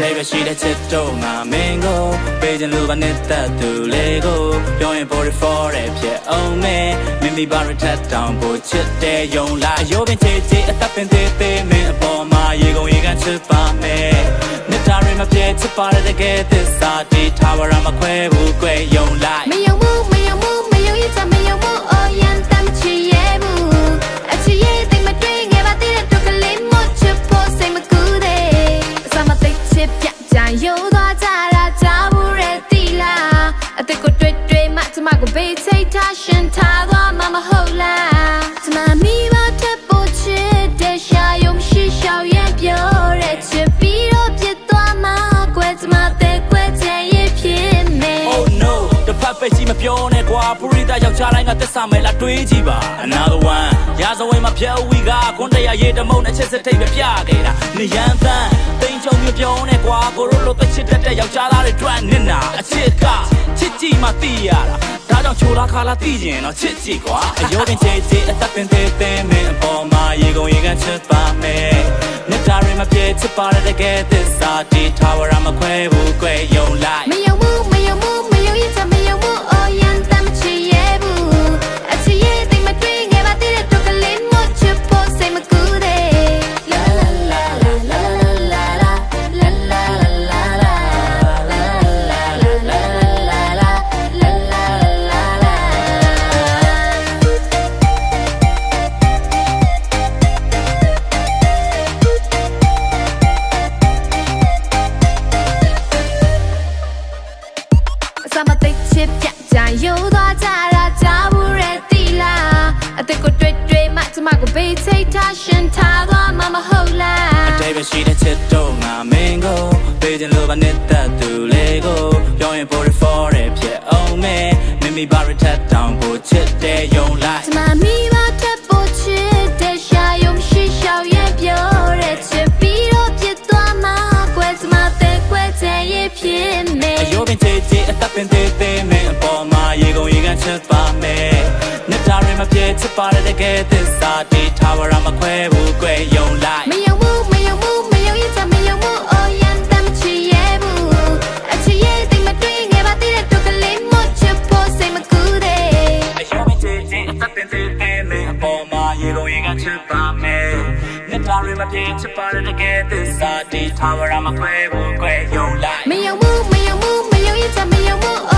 ပဲရှိတဲ့ချစ်တော့ငါမင်းကိုပေးချင်လို့ပါနဲ့တတ်သူလေးကိုပြောရင် body for တဲ့ဖြစ်အောင်မဲမင်းမိဘရထက်တောင်ဖို့ချစ်တဲ့ယုံလာအယောပင်ချေချေအသက်ပင်သေးသေးမင်းအပေါ်မှာရေကုန်ရေကန်ချစ်ပါမယ်မြတ်တာရင်မပြဲချစ်ပါတဲ့တကယ်သစ္စာတီထားပါရမခွဲဘူးကွယ်ယုံလို ရုံသွားကြတာကြားဘူးရဲ့တီလာအသက်ကိုတွေ့တွေ့မှကျမကိုဘေးချိတ်ထားရှင်ထားသွားမှမဟုတ်လားကျမမိဘထက်ပိုချစ်တဲ့ရှာယုံရှိရှောင်ရပြောတဲ့ချစ်ပြီးတော့ပြစ်သွားမှကွယ်ကျမတဲ့ကွယ်ချင်ရဖြစ်မယ် Oh no တပတ်ပဲရှိမပြောနဲ့ကွာပူရိသယောက်ျားတိုင်းကသက်ဆာမယ်လားတွေးကြည့်ပါ Another one ရာဇဝင်မှာဖြဲဝီကခွန်တရရေတမုံနဲ့ချစ်စစ်ထိတ်ပြပြခဲ့တာနေရန်တန်း ပြောနဲ့ကွာကိုရိုလိုပဲချစ်တတ်တဲ့ယောက်ျားသားတွေတွေ့နစ်နာအချစ်ကချစ်ကြည့်မှသိရတာဒါကြောင့်ချိုလာခါလာသိကျင်တော့ချစ်ကြည့်ကွာအယောတင်ချေချေအသက်ပင်သေးသေးမင်းအပေါ်မှာရေကုန်ရေကန်ချစ်ပါမယ်မြတ်တာရင်မပြေချစ်ပါတဲ့တကယ်သစ္စာတီထားဝရမခွဲဘူးကွယ်ယုံလိုက် ရုံသွားကြတာကြားဘူးရတိလားအသက်ကိုတွေ့တွေ့မှကျမကိုဘေးချိတ်ထားရှင်ထားသွားမှမဟုတ်လားအတိတ်ပဲရှိတဲ့ချစ်တော့ငါမင်းကိုပေးချင်လို့ပါနဲ့တတ်သူလေးကိုပြောရင် body for တဲ့ဖြစ်အောင်မဲမိမိဘာရထက်တောင်ဖို့ချစ်တဲ့ယုံလိုက်ကျမမိဘထက်ပိုချစ်တဲ့ရှာယုံရှိရှောက်ရဲ့ပြောတဲ့ချစ်ပြီးတော့ပြစ်သွားမှာကွယ်ကျမတဲ့ကွယ်တဲ့ရဲ့ဖြစ်နေအယောပင်ချေချေအသက်ပင် ချစ်ပါတယ်တကယ်သစ္စာတေးထားပါရမခွဲဘူးကွယ်ယုံလိုက်မယုံဘူးမယုံဘူးမယုံရင်ချမယုံဘူး Oh yeah တမ်းချီရဲဘူးအချီရဲတိတ်မတွေ့ငယ်ပါသေးတဲ့တို့ကလေးမချစ်ဖို့စိတ်မကူးတဲ့အယုံမချစ်ချင်းအသက်တင်သေးတယ်မင်းအပေါ်မှာရေလိုရင်ကချစ်ပါမယ်မြတ်တာတွေမပြင်းချစ်ပါတယ်တကယ်သစ္စာတေးထားပါရမခွဲဘူးကွယ်ယုံလိုက်မယုံဘူးမယုံဘူးမယုံရင်ချမယုံဘူး